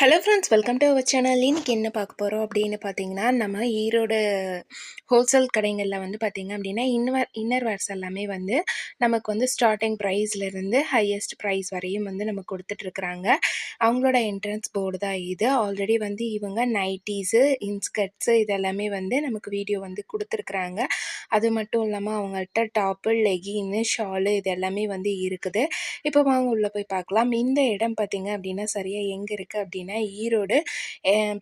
Hello friends welcome to our channel இன்றைக்கி என்ன பார்க்க போகிறோம் அப்படின்னு பார்த்தீங்கன்னா நம்ம ஈரோடு ஹோல்சேல் கடைகளில் வந்து பார்த்திங்க அப்படின்னா இன்னர் இன்னர் வேர்ஸ் எல்லாமே வந்து நமக்கு வந்து ஸ்டார்டிங் ப்ரைஸ்லேருந்து ஹையஸ்ட் ப்ரைஸ் வரையும் வந்து நம்ம கொடுத்துட்ருக்குறாங்க அவங்களோட என்ட்ரன்ஸ் போர்டு தான் இது. ஆல்ரெடி வந்து இவங்க நைட்டிஸு இன்ஸ்கர்ட்ஸு இதெல்லாமே வந்து நமக்கு வீடியோ வந்து கொடுத்துருக்குறாங்க. அது மட்டும் இல்லாமல் அவங்கள்ட்ட டாப்பு லெகின்னு ஷாலு இது எல்லாமே வந்து இருக்குது. இப்போ வாங்க உள்ளே போய் பார்க்கலாம். இந்த இடம் பார்த்திங்க அப்படின்னா சரியாக எங்கே இருக்குது அப்படின்னு ஈரோடு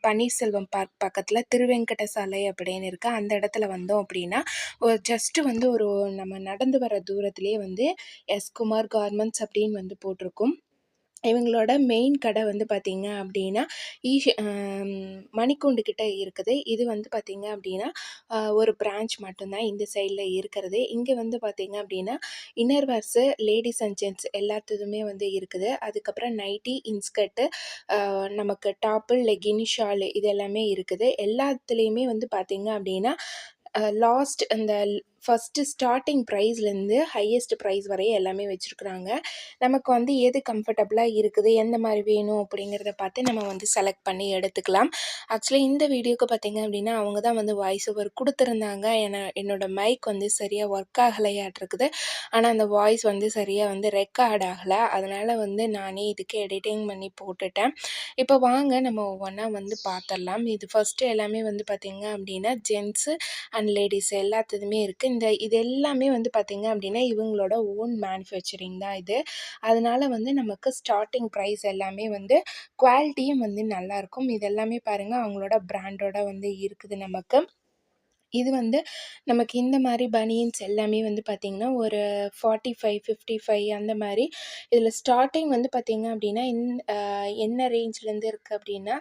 பன்னீர்செல்வம் பார்க் பக்கத்தில் திருவெங்கட சாலை அப்படின்னு இருக்குது அந்த இடத்துல வந்தோம் அப்படின்னா ஒரு ஜஸ்ட்டு வந்து ஒரு நம்ம நடந்து வர தூரத்துலேயே வந்து எஸ்குமார் கார்மெண்ட்ஸ் அப்படின்னு வந்து போட்டிருக்கும். இவங்களோட மெயின் கடை வந்து பார்த்திங்க அப்படின்னா ஈஷ் மணிக்கூண்டு கிட்ட இருக்குது. இது வந்து பார்த்திங்க அப்படின்னா ஒரு பிரான்ச் மட்டும்தான் இந்த சைடில் இருக்கிறது. இங்கே வந்து பார்த்திங்க அப்படின்னா inner wears ladies and gents எல்லாத்துக்குமே வந்து இருக்குது. அதுக்கப்புறம் நைட்டி இன்ஸ்கர்ட்டு நமக்கு டாப்பு லெகின் ஷாலு இது எல்லாமே இருக்குது. எல்லாத்துலேயுமே வந்து பார்த்திங்க அப்படின்னா லாஸ்ட் அந்த ஃபஸ்ட்டு ஸ்டார்டிங் ப்ரைஸ்லேருந்து ஹையஸ்ட் ப்ரைஸ் வரையும் எல்லாமே வச்சுருக்குறாங்க. நமக்கு வந்து எது கம்ஃபர்டபுளாக இருக்குது எந்த மாதிரி வேணும் அப்படிங்கிறத பார்த்து நம்ம வந்து செலக்ட் பண்ணி எடுத்துக்கலாம். ஆக்சுவலி இந்த வீடியோக்கு பார்த்திங்க அப்படின்னா அவங்க தான் வந்து வாய்ஸ் ஓவர் கொடுத்துருந்தாங்க. என என்னோடய மைக் வந்து சரியாக ஒர்க் ஆகலையாட்டிருக்குது. ஆனால் அந்த வாய்ஸ் வந்து சரியாக வந்து ரெக்கார்ட் ஆகலை. அதனால் வந்து நானே இதுக்கு எடிட்டிங் பண்ணி போட்டுட்டேன். இப்போ வாங்க நம்ம ஒவ்வொன்றா வந்து பார்த்துடலாம். இது ஃபஸ்ட்டு எல்லாமே வந்து பார்த்திங்க அப்படின்னா ஜென்ஸு அண்ட் லேடிஸ் எல்லாத்துக்குமே இருக்குது இந்த இது எல்லாமே வந்து பார்த்திங்க அப்படின்னா இவங்களோட ஓன் மேனுஃபேக்சரிங் தான் இது. அதனால் வந்து நமக்கு ஸ்டார்டிங் ப்ரைஸ் எல்லாமே வந்து குவாலிட்டியும் வந்து நல்லாயிருக்கும் இது எல்லாமே பாருங்கள் அவங்களோட ப்ராண்டோட வந்து இருக்குது நமக்கு. இது வந்து நமக்கு இந்த மாதிரி பனியன்ஸ் எல்லாமே வந்து பார்த்திங்கன்னா ஒரு ஃபார்ட்டி ஃபைவ் ஃபிஃப்டி ஃபைவ் அந்த மாதிரி இதில் ஸ்டார்டிங் வந்து பார்த்திங்க அப்படின்னா இந் என்ன ரேஞ்ச்லேருந்து இருக்குது அப்படின்னா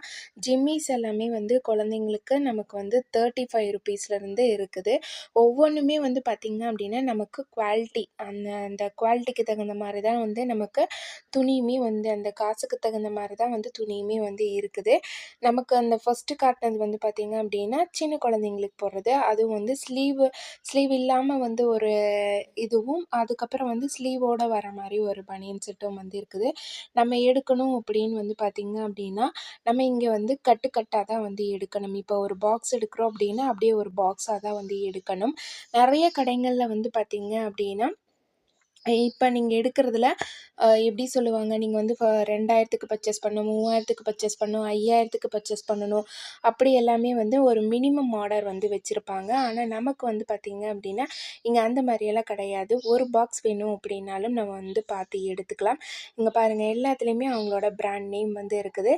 ஜிம்மிஸ் எல்லாமே வந்து குழந்தைங்களுக்கு நமக்கு வந்து தேர்ட்டி ஃபைவ் ருபீஸ்லேருந்து இருக்குது. ஒவ்வொன்றுமே வந்து பார்த்திங்க அப்படின்னா நமக்கு குவாலிட்டி அந்த அந்த குவாலிட்டிக்கு தகுந்த மாதிரி தான் வந்து நமக்கு துணியுமே வந்து அந்த காசுக்கு தகுந்த மாதிரி தான் வந்து துணியுமே வந்து இருக்குது. நமக்கு அந்த ஃபஸ்ட்டு காட்டினது வந்து பார்த்திங்க அப்படின்னா சின்ன குழந்தைங்களுக்கு போடுறது. அதுவும் வந்து ஸ்லீவு ஸ்லீவ் இல்லாமல் வந்து ஒரு இதுவும் அதுக்கப்புறம் வந்து ஸ்லீவோடு வர மாதிரி ஒரு பனியன் செட்டும் வந்து இருக்குது. நம்ம எடுக்கணும் அப்படின்னு வந்து பார்த்திங்க அப்படின்னா நம்ம இங்கே வந்து கட்டு கட்டாக தான் வந்து எடுக்கணும். இப்போ ஒரு பாக்ஸ் எடுக்கிறோம் அப்படின்னா அப்படியே ஒரு பாக்ஸாக தான் வந்து எடுக்கணும். நிறைய கடைகளில் வந்து பார்த்திங்க அப்படின்னா இப்போ நீங்கள் எடுக்கிறதுல எப்படி சொல்லுவாங்க? நீங்கள் வந்து இப்போ ரெண்டாயிரத்துக்கு பர்ச்சேஸ் பண்ணணும் மூவாயிரத்துக்கு பர்ச்சேஸ் பண்ணணும் ஐயாயிரத்துக்கு பர்ச்சேஸ் பண்ணணும் அப்படி எல்லாமே வந்து ஒரு மினிமம் ஆர்டர் வந்து வச்சுருப்பாங்க. ஆனால் நமக்கு வந்து பார்த்திங்க அப்படின்னா இங்கே அந்த மாதிரியெல்லாம் கிடையாது. ஒரு பாக்ஸ் வேணும் அப்படின்னாலும் நம்ம வந்து பார்த்து எடுத்துக்கலாம். இங்கே பாருங்கள் எல்லாத்துலேயுமே அவங்களோட ப்ராண்ட் நேம் வந்து இருக்குது.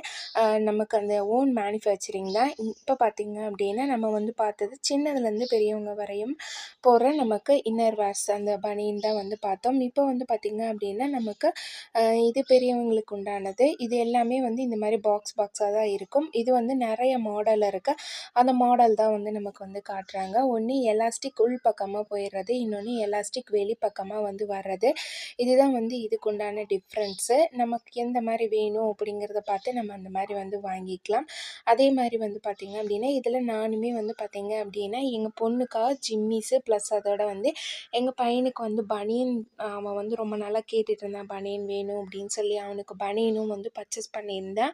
நமக்கு அந்த ஓன் மேனுஃபேக்சரிங் தான். இப்போ பார்த்திங்க அப்படின்னா நம்ம வந்து பார்த்தது சின்னதுலேருந்து பெரியவங்க வரையும் போகிற நமக்கு இன்னர் வேர்ஸ் அந்த பனியன் தான் வந்து பார்த்தோம். இப்போ வந்து பார்த்திங்க அப்படின்னா நமக்கு இது பெரியவங்களுக்கு உண்டானது. இது எல்லாமே வந்து இந்த மாதிரி பாக்ஸ் பாக்ஸாக தான் இருக்கும். இது வந்து நிறைய மாடல் இருக்குது அந்த மாடல் தான் வந்து நமக்கு வந்து காட்டுறாங்க. ஒன்று எலாஸ்டிக் உள் பக்கமாக போயிடுறது இன்னொன்று எலாஸ்டிக் வெளி பக்கமாக வந்து வர்றது. இதுதான் வந்து இதுக்கு உண்டான டிஃப்ரென்ஸு நமக்கு எந்த மாதிரி வேணும் அப்படிங்கிறத பார்த்து நம்ம அந்த மாதிரி வந்து வாங்கிக்கலாம். அதே மாதிரி வந்து பார்த்திங்க அப்படின்னா இதில் நானுமே வந்து பார்த்திங்க அப்படின்னா எங்கள் பொண்ணுக்காக ஜிம்மிஸு ப்ளஸ் அதோட வந்து எங்கள் பையனுக்கு வந்து பனியன் அவன் வந்து ரொம்ப நாளாக கேட்டுட்டு இருந்தான். பனியன் வேணும் அப்படின்னு சொல்லி அவனுக்கு பனியனும் வந்து பர்ச்சேஸ் பண்ணியிருந்தேன்.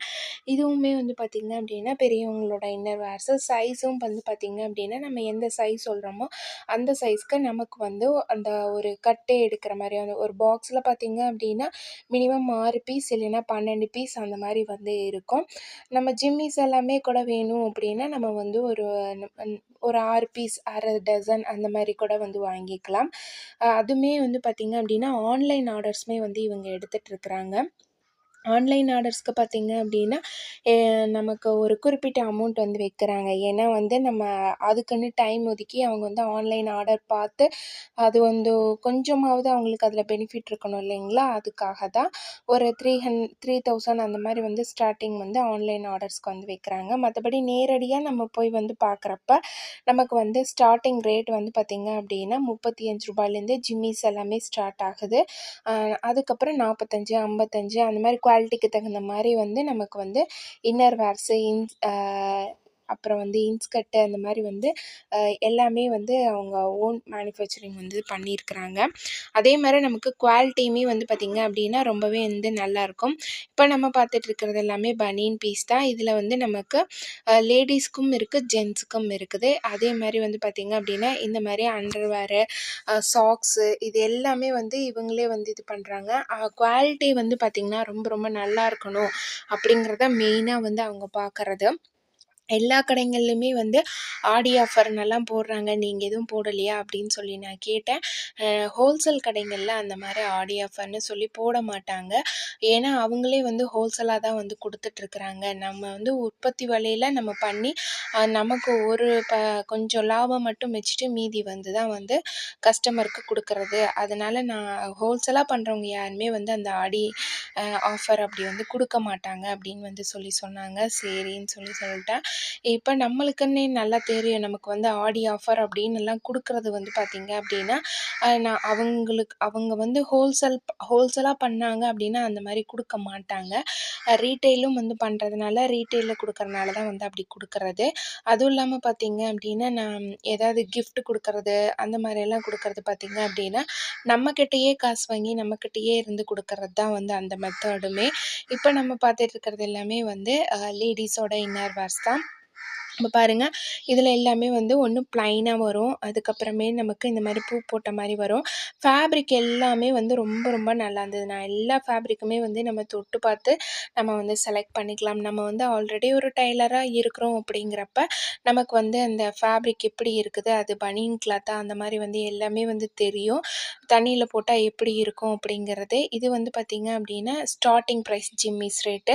இதுவுமே வந்து பார்த்திங்க அப்படின்னா பெரியவங்களோட இன்னர் வேர்ஸு சைஸும் வந்து பார்த்திங்க அப்படின்னா நம்ம எந்த சைஸ் சொல்கிறோமோ அந்த சைஸ்க்கு நமக்கு வந்து அந்த ஒரு கட்டை எடுக்கிற மாதிரி அந்த ஒரு பாக்ஸில் பார்த்திங்க அப்படின்னா மினிமம் ஆறு பீஸ் இல்லைன்னா பன்னெண்டு பீஸ் அந்த மாதிரி வந்து இருக்கும். நம்ம ஜிம்மிஸ் எல்லாமே கூட வேணும் அப்படின்னா நம்ம வந்து ஒரு ஒரு ஆறு பீஸ் அரை டசன் அந்த மாதிரி கூட வந்து வாங்கிக்கலாம். அதுவுமே வந்து பார்த்திங்க அப்படின்னா ஆன்லைன் ஆர்டர்ஸுமே வந்து இவங்க எடுத்துகிட்ருக்குறாங்க ஆன்லைன் ஆர்டர்ஸ்க்கு பார்த்திங்க அப்படின்னா நமக்கு ஒரு குறிப்பிட்ட அமௌண்ட் வந்து வைக்கிறாங்க. ஏன்னா வந்து நம்ம அதுக்குன்னு டைம் ஒதுக்கி அவங்க வந்து ஆன்லைன் ஆர்டர் பார்த்து அது வந்து கொஞ்சமாவது அவங்களுக்கு அதில் பெனிஃபிட் இருக்கணும் இல்லைங்களா? அதுக்காக தான் ஒரு த்ரீ ஹன் த்ரீ தௌசண்ட் அந்த மாதிரி வந்து ஸ்டார்டிங் வந்து ஆன்லைன் ஆர்டர்ஸ்க்கு வந்து வைக்கிறாங்க. மற்றபடி நேரடியாக நம்ம போய் வந்து பார்க்குறப்ப நமக்கு வந்து ஸ்டார்டிங் ரேட் வந்து பார்த்திங்க அப்படின்னா முப்பத்தி அஞ்சு ரூபாயிலேருந்து ஜிம்மிஸ் எல்லாமே ஸ்டார்ட் ஆகுது. அதுக்கப்புறம் நாற்பத்தஞ்சு ஐம்பத்தஞ்சு அந்த மாதிரி குவாலிட்டிக்கு தகுந்த மாதிரி வந்து நமக்கு வந்து இன்னர் வேர்ஸு இன் அப்புறம் வந்து இன்ஸ்கர்ட்டு அந்த மாதிரி வந்து எல்லாமே வந்து அவங்க ஓன் மேனுஃபேக்சரிங் வந்து பண்ணியிருக்கிறாங்க. அதே மாதிரி நமக்கு குவாலிட்டியுமே வந்து பார்த்திங்க அப்படின்னா ரொம்பவே வந்து நல்லாயிருக்கும். இப்போ நம்ம பார்த்துட்டு இருக்கிறது எல்லாமே பனியன் பீஸ் தான். இதில் வந்து நமக்கு லேடிஸ்க்கும் இருக்குது ஜென்ஸுக்கும் இருக்குது. அதே மாதிரி வந்து பார்த்திங்க அப்படின்னா இந்த மாதிரி அண்டர்வேரு சாக்ஸு இது எல்லாமே வந்து இவங்களே வந்து இது பண்ணுறாங்க குவாலிட்டி வந்து பார்த்திங்கன்னா ரொம்ப ரொம்ப நல்லா இருக்கணும் அப்படிங்கிறத மெயினாக வந்து அவங்க பார்க்குறது. எல்லா கடைங்கள்லையுமே வந்து ஆடி ஆஃபர்னெல்லாம் போடுறாங்க. நீங்கள் எதுவும் போடலையா? அப்படின்னு சொல்லி நான் கேட்டேன். ஹோல்சேல் கடைங்களில் அந்த மாதிரி ஆடி ஆஃபர்னு சொல்லி போட மாட்டாங்க. ஏன்னா அவங்களே வந்து ஹோல்சேலாக தான் வந்து கொடுத்துட்ருக்குறாங்க. நம்ம வந்து உற்பத்தி விலையில் நம்ம பண்ணி நமக்கு ஒரு ப கொஞ்சம் லாபம் மட்டும் வச்சுட்டு மீதி வந்து தான் வந்து கஸ்டமருக்கு கொடுக்குறது. அதனால் நான் ஹோல்சேலாக பண்ணுறவங்க யாருமே வந்து அந்த ஆடி ஆஃபர் அப்படி வந்து கொடுக்க மாட்டாங்க அப்படின்னு வந்து சொல்லி சொன்னாங்க. சரின்னு சொல்லி சொல்லிட்டேன் இப்போ நம்மளுக்குன்னே நல்லா தெரியும். நமக்கு வந்து ஆடி ஆஃபர் அப்படின்னு எல்லாம் கொடுக்குறது வந்து பார்த்திங்க அப்படின்னா நான் அவங்களுக்கு அவங்க வந்து ஹோல்சேல் ஹோல்சேலாக பண்ணாங்க அப்படின்னா அந்த மாதிரி கொடுக்க மாட்டாங்க. ரீட்டெயிலும் வந்து பண்ணுறதுனால ரீட்டெயிலில் கொடுக்கறனால தான் வந்து அப்படி கொடுக்கறது. அதுவும் இல்லாமல் பார்த்திங்க அப்படின்னா நான் ஏதாவது கிஃப்ட் கொடுக்கறது அந்த மாதிரியெல்லாம் கொடுக்கறது பார்த்திங்க அப்படின்னா நம்மக்கிட்டேயே காசு வாங்கி நம்மக்கிட்டேயே இருந்து கொடுக்கறது தான் வந்து அந்த மெத்தடுமே இப்போ நம்ம பார்த்துட்டு இருக்கிறது எல்லாமே வந்து லேடிஸோட இன்னர் வேர்ஸ் தான். இப்போ பாருங்கள் இதில் எல்லாமே வந்து ஒன்று ப்ளைனாக வரும். அதுக்கப்புறமே நமக்கு இந்த மாதிரி பூ போட்ட மாதிரி வரும். ஃபேப்ரிக் எல்லாமே வந்து ரொம்ப ரொம்ப நல்லா இருந்தது. நான் எல்லா ஃபேப்ரிக்குமே வந்து நம்ம தொட்டு பார்த்து நம்ம வந்து செலக்ட் பண்ணிக்கலாம். நம்ம வந்து ஆல்ரெடி ஒரு டைலராக இருக்கிறோம் அப்படிங்கிறப்ப நமக்கு வந்து அந்த ஃபேப்ரிக் எப்படி இருக்குது அது பனியன் கிளாத்தா அந்த மாதிரி வந்து எல்லாமே வந்து தெரியும். தண்ணியில் போட்டால் எப்படி இருக்கும் அப்படிங்கிறது. இது வந்து பார்த்திங்க அப்படின்னா ஸ்டார்டிங் ப்ரைஸ் ஜிம்மிஸ் ரேட்டு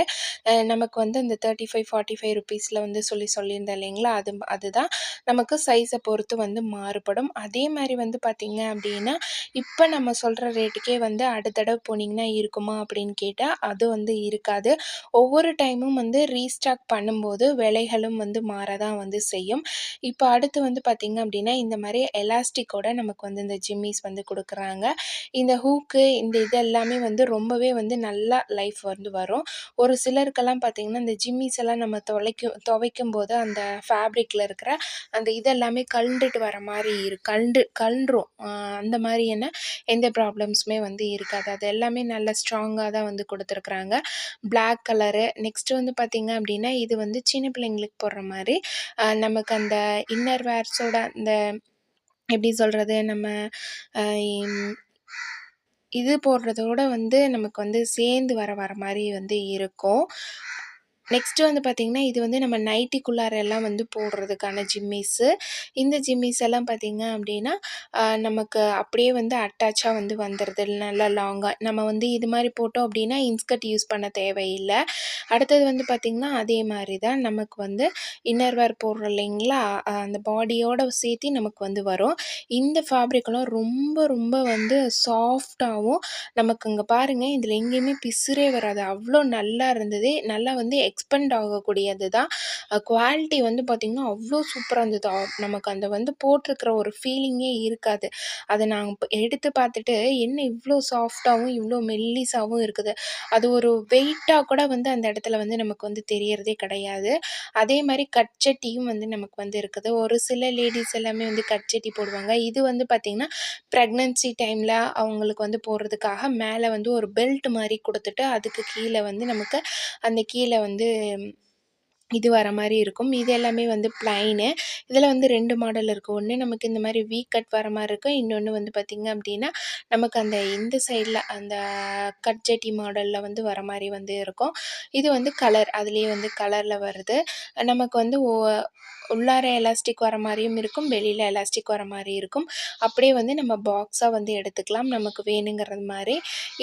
நமக்கு வந்து இந்த தேர்ட்டி ஃபைவ் ஃபார்ட்டி ஃபைவ் ருபீஸில் வந்து சொல்லி இருந்தேன் இல்லைங்களா? அது அதுதான் நமக்கு சைஸை பொறுத்து வந்து மாறுபடும். அதே மாதிரி வந்து பார்த்திங்க அப்படின்னா இப்போ நம்ம சொல்கிற ரேட்டுக்கே வந்து அடுத்த தடவை போனீங்கன்னா இருக்குமா அப்படின்னு கேட்டால் அது வந்து இருக்காது. ஒவ்வொரு டைமும் வந்து ரீஸ்டாக் பண்ணும்போது விலைகளும் வந்து மாறதான் வந்து செய்யும். இப்போ அடுத்து வந்து பார்த்திங்க அப்படின்னா இந்த மாதிரி எலாஸ்டிக்கோட நமக்கு வந்து இந்த ஜிம்மிஸ் வந்து கொடுக்குறாங்க. இந்த ஹூக்கு இந்த இது எல்லாமே வந்து ரொம்பவே வந்து நல்லா லைஃப் வந்து வரும். ஒரு சிலருக்கெல்லாம் பார்த்திங்கன்னா இந்த ஜிம்மிஸ் எல்லாம் நம்ம துவைக்கும் துவைக்கும் போது அந்த ஃபேப்ரிக்கில் இருக்கிற அந்த இதெல்லாமே கழண்டுட்டு வர மாதிரி இரு கழண்டு கழன்றும். அந்த மாதிரி என்ன எந்த ப்ராப்ளம்ஸுமே வந்து இருக்காது. அது எல்லாமே நல்ல ஸ்ட்ராங்காக தான் வந்து கொடுத்துருக்குறாங்க. பிளாக் கலரு நெக்ஸ்ட்டு வந்து பார்த்திங்க அப்படின்னா இது வந்து சின்ன பிள்ளைங்களுக்கு போடுற மாதிரி நமக்கு அந்த இன்னர் வேர்ஸோட அந்த எப்படி சொல்கிறது நம்ம இது போடுறதோட வந்து நமக்கு வந்து சேர்ந்து வர வர மாதிரி வந்து இருக்கும். நெக்ஸ்ட்டு வந்து பார்த்திங்கன்னா இது வந்து நம்ம நைட்டிக்குள்ளார எல்லாம் வந்து போடுறதுக்கான ஜிம்மிஸு. இந்த ஜிம்மிஸ் எல்லாம் பார்த்திங்க அப்படின்னா நமக்கு அப்படியே வந்து அட்டாச்சாக வந்து வந்துடுது நல்லா லாங்காக நம்ம வந்து இது மாதிரி போட்டோம் அப்படின்னா இன்ஸ்கர்ட் யூஸ் பண்ண தேவையில்லை. அடுத்தது வந்து பார்த்திங்கன்னா அதே மாதிரி தான் நமக்கு வந்து இன்னர் வேர் போடுறோம் இல்லைங்களா? அந்த பாடியோட சேர்த்து நமக்கு வந்து வரும். இந்த ஃபேப்ரிக்கெல்லாம் ரொம்ப ரொம்ப வந்து சாஃப்டாகவும் நமக்கு இங்கே பாருங்கள் இதில் எங்கேயுமே பிசுரே வராது. அவ்வளோ நல்லா இருந்தது. நல்லா வந்து எக்ஸ் எக்ஸ்பெண்ட் ஆகக்கூடியது தான் குவாலிட்டி வந்து பார்த்திங்கன்னா அவ்வளோ சூப்பராக இருந்தது. நமக்கு அந்த வந்து போட்டிருக்கிற ஒரு ஃபீலிங்கே இருக்காது. அதை நான் எடுத்து பார்த்துட்டு என்ன இவ்வளோ சாஃப்டாகவும் இவ்வளோ மெல்லிஸாகவும் இருக்குது. அது ஒரு வெயிட்டாக கூட வந்து அந்த இடத்துல வந்து நமக்கு வந்து தெரியறதே கிடையாது. அதே மாதிரி கட்சட்டியும் வந்து நமக்கு வந்து இருக்குது. ஒரு சில லேடிஸ் எல்லாமே வந்து கட்சட்டி போடுவாங்க. இது வந்து பார்த்திங்கன்னா ப்ரெக்னன்சி டைமில் அவங்களுக்கு வந்து போடுறதுக்காக மேலே வந்து ஒரு பெல்ட் மாதிரி கொடுத்துட்டு அதுக்கு கீழே வந்து நமக்கு அந்த கீழே வந்து இது வர மாதிரி இருக்கும். இது எல்லாமே வந்து ப்ளைனு இதில் வந்து ரெண்டு மாடல் இருக்குது ஒன்று நமக்கு இந்த மாதிரி வீ கட் வர மாதிரி இருக்கும். இன்னொன்று வந்து பார்த்திங்க அப்படின்னா நமக்கு அந்த இந்த சைடில் அந்த கட் ஜட்டி மாடலில் வந்து வர மாதிரி வந்து இருக்கும். இது வந்து கலர் அதுலேயே வந்து கலரில் வருது. நமக்கு வந்து ஓ உள்ளார எலாஸ்டிக் வர மாதிரியும் இருக்கும் வெளியில் எலாஸ்டிக் வர மாதிரி இருக்கும். அப்படியே வந்து நம்ம பாக்ஸாக வந்து எடுத்துக்கலாம் நமக்கு வேணுங்கிறது மாதிரி.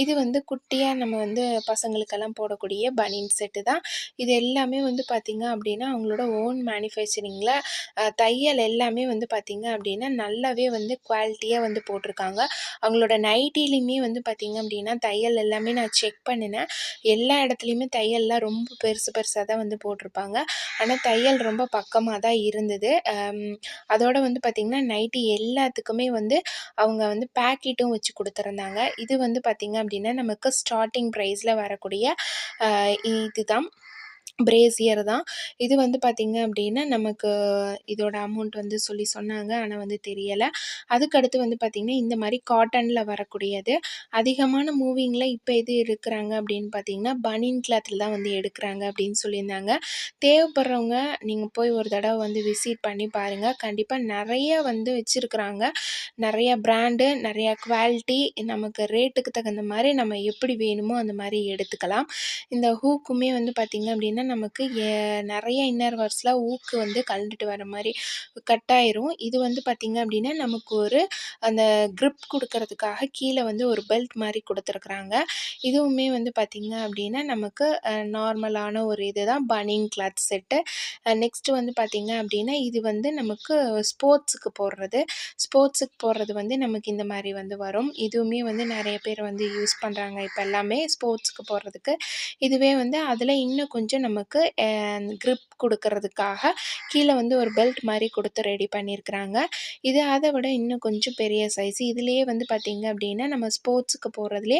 இது வந்து குட்டியாக நம்ம வந்து பசங்களுக்கெல்லாம் போடக்கூடிய பனியன் செட்டு தான். இது எல்லாமே வந்து பார்த்திங்க அப்படின்னா அவங்களோட ஓன் மேனுஃபேக்சரிங்கில் தையல் எல்லாமே வந்து பார்த்திங்க அப்படின்னா நல்லாவே வந்து குவாலிட்டியாக வந்து போட்டிருக்காங்க. அவங்களோட நைட்டிலையுமே வந்து பார்த்திங்க அப்படின்னா தையல் எல்லாமே நான் செக் பண்ணினேன். எல்லா இடத்துலையுமே தையல்லாம் ரொம்ப பெருசு பெருசாக தான் வந்து போட்டிருப்பாங்க. ஆனால் தையல் ரொம்ப பக்கமாக தான் இருந்தது. அதோடு வந்து பார்த்திங்கன்னா நைட்டி எல்லாத்துக்குமே வந்து அவங்க வந்து பேக்கெட்டும் வச்சு கொடுத்துருந்தாங்க. இது வந்து பார்த்திங்க அப்படின்னா நமக்கு ஸ்டார்டிங் ப்ரைஸில் வரக்கூடிய இதுதான். பிரேசியர் தான். இது வந்து பார்த்திங்க அப்படின்னா நமக்கு இதோட அமௌண்ட் வந்து சொல்லி சொன்னாங்க. ஆனால் வந்து தெரியலை. அதுக்கடுத்து வந்து பார்த்திங்கன்னா இந்த மாதிரி காட்டனில் வரக்கூடியது. அதிகமான மூவிங்கில் இப்போ எது இருக்கிறாங்க அப்படின்னு பார்த்தீங்கன்னா பனின் கிளாத்தில் தான் வந்து எடுக்கிறாங்க அப்படின்னு சொல்லியிருந்தாங்க. தேவைப்படுறவங்க நீங்கள் போய் ஒரு தடவை வந்து விசிட் பண்ணி பாருங்கள் கண்டிப்பாக நிறைய வந்து வச்சுருக்குறாங்க. நிறைய பிராண்டு நிறையா குவாலிட்டி நமக்கு ரேட்டுக்கு தகுந்த மாதிரி நம்ம எப்படி வேணுமோ அந்த மாதிரி எடுத்துக்கலாம். இந்த ஹூக்குமே வந்து பார்த்திங்க அப்படின்னா நமக்கு நிறைய இன்னர் வேர்ஸில் ஊக்கு வந்து கழண்டுட்டு வர மாதிரி கட் ஆயிரும். இது வந்து பார்த்திங்க அப்படின்னா நமக்கு ஒரு அந்த க்ரிப் கொடுக்கறதுக்காக கீழே வந்து ஒரு பெல்ட் மாதிரி கொடுத்துருக்குறாங்க. இதுவுமே வந்து பார்த்திங்க அப்படின்னா நமக்கு நார்மலான ஒரு இது தான் பனிங் கிளாத் செட்டு நெக்ஸ்ட்டு வந்து பார்த்திங்க அப்படின்னா இது வந்து நமக்கு ஸ்போர்ட்ஸுக்கு போடுறது. ஸ்போர்ட்ஸுக்கு போடுறது வந்து நமக்கு இந்த மாதிரி வந்து வரும். இதுவுமே வந்து நிறைய பேர் வந்து யூஸ் பண்ணுறாங்க இப்போ எல்லாமே ஸ்போர்ட்ஸுக்கு போடுறதுக்கு. இதுவே வந்து அதில் இன்னும் கொஞ்சம் நமக்கு க்ரிப் கொடுக்கறதுக்காக கீழே வந்து ஒரு பெல்ட் மாதிரி கொடுத்து ரெடி பண்ணியிருக்கிறாங்க இது அதை விட இன்னும் கொஞ்சம் பெரிய சைஸ் இதுலேயே வந்து பார்த்திங்க அப்படின்னா நம்ம ஸ்போர்ட்ஸுக்கு போகிறதுலே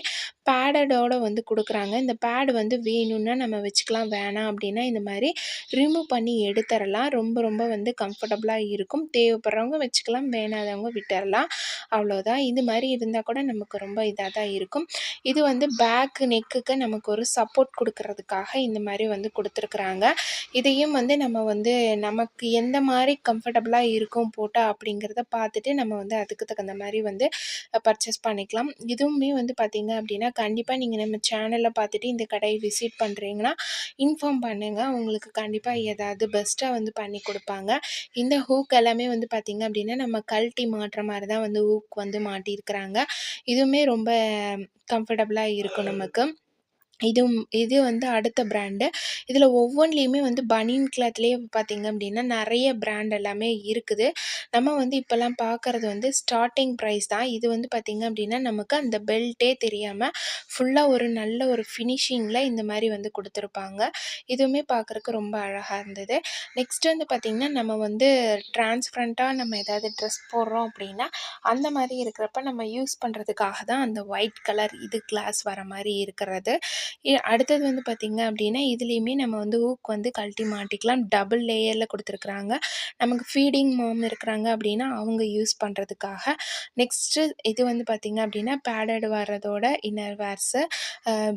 பேடடோடு வந்து கொடுக்குறாங்க. இந்த பேடு வந்து வேணும்னா நம்ம வச்சுக்கலாம் வேணாம் அப்படின்னா இந்த மாதிரி ரிமூவ் பண்ணி எடுத்துடலாம். ரொம்ப ரொம்ப வந்து கம்ஃபர்டபுளாக இருக்கும். தேவைப்படுறவங்க வச்சுக்கலாம் வேணாதவங்க விட்டுறலாம் அவ்வளோதான் இது மாதிரி இருந்தால் கூட நமக்கு ரொம்ப இதாக தான் இருக்கும். இது வந்து பேக்கு நெக்குக்கு நமக்கு ஒரு சப்போர்ட் கொடுக்கறதுக்காக இந்த மாதிரி வந்து கொடுத்துருக்குறாங்க. இதையும் வந்து நம்ம வந்து நமக்கு எந்த மாதிரி கம்ஃபர்டபுளாக இருக்கும் போட்டால் அப்படிங்கிறத பார்த்துட்டு நம்ம வந்து அதுக்கு தகுந்த மாதிரி வந்து பர்ச்சேஸ் பண்ணிக்கலாம். இதுவுமே வந்து பார்த்திங்க அப்படின்னா கண்டிப்பாக நீங்கள் நம்ம சேனலில் பார்த்துட்டு இந்த கடையை விசிட் பண்ணுறீங்கன்னா இன்ஃபார்ம் பண்ணுங்கள் உங்களுக்கு கண்டிப்பாக ஏதாவது பெஸ்ட்டாக வந்து பண்ணி கொடுப்பாங்க. இந்த ஹூக் எல்லாமே வந்து பார்த்திங்க அப்படின்னா நம்ம கழட்டி மாட்டுற மாதிரி தான் வந்து ஹூக் வந்து மாட்டியிருக்கிறாங்க. இதுவுமே ரொம்ப கம்ஃபர்டபுளாக இருக்கும் நமக்கு. இதுவும் இது வந்து அடுத்த பிராண்டு இதில் ஒவ்வொன்றிலையுமே வந்து பனியன் கிளாத்லேயே பார்த்திங்க அப்படின்னா நிறைய பிராண்ட் எல்லாமே இருக்குது. நம்ம வந்து இப்போல்லாம் பார்க்குறது வந்து ஸ்டார்டிங் ப்ரைஸ் தான். இது வந்து பார்த்திங்க அப்படின்னா நமக்கு அந்த பெல்ட்டே தெரியாமல் ஃபுல்லாக ஒரு நல்ல ஒரு ஃபினிஷிங்கில் இந்த மாதிரி வந்து கொடுத்துருப்பாங்க. இதுவுமே பார்க்குறக்கு ரொம்ப அழகாக இருந்தது. நெக்ஸ்ட் வந்து பார்த்திங்கன்னா நம்ம வந்து டிரான்ஸ்பரண்ட்டாக நம்ம ஏதாவது ட்ரெஸ் போடுறோம் அப்படின்னா அந்த மாதிரி இருக்கிறப்ப நம்ம யூஸ் பண்ணுறதுக்காக தான் அந்த ஒயிட் கலர் இது கிளாஸ் வர மாதிரி இருக்கிறது. அடுத்தது வந்து பார்த்திங்க அப்படின்னா இதுலேயுமே நம்ம வந்து ஊக் வந்து கழட்டி மாட்டிக்கலாம். டபுள் லேயரில் கொடுத்துருக்குறாங்க. நமக்கு ஃபீடிங் மாம் இருக்கிறாங்க அப்படின்னா அவங்க யூஸ் பண்ணுறதுக்காக நெக்ஸ்ட்டு இது வந்து பார்த்திங்க அப்படின்னா பேடட் வர்றதோட இன்னர் வேர்ஸு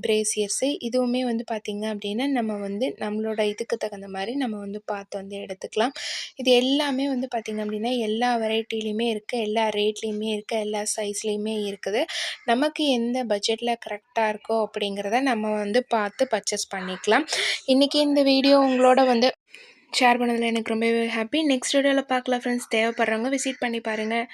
பிரேசியர்ஸு இதுவுமே வந்து பார்த்திங்க அப்படின்னா நம்ம வந்து நம்மளோட இதுக்கு தகுந்த மாதிரி நம்ம வந்து பார்த்து வந்து எடுத்துக்கலாம். இது எல்லாமே வந்து பார்த்திங்க அப்படின்னா எல்லா வெரைட்டிலையுமே இருக்குது எல்லா ரேட்லேயுமே இருக்குது எல்லா சைஸ்லேயுமே இருக்குது. நமக்கு எந்த பட்ஜெட்டில் கரெக்டாக இருக்கோ அப்படிங்கிறத நம்ம நம்ம வந்து பார்த்து பர்ச்சேஸ் பண்ணிக்கலாம். இன்றைக்கி இந்த வீடியோ உங்களோட வந்து ஷேர் பண்ணதில் எனக்கு ரொம்பவே ஹாப்பி நெக்ஸ்ட் வீடியோவில் பார்க்கலாம் ஃப்ரெண்ட்ஸ் தேவைப்படுறவங்க விசிட் பண்ணி பாருங்கள்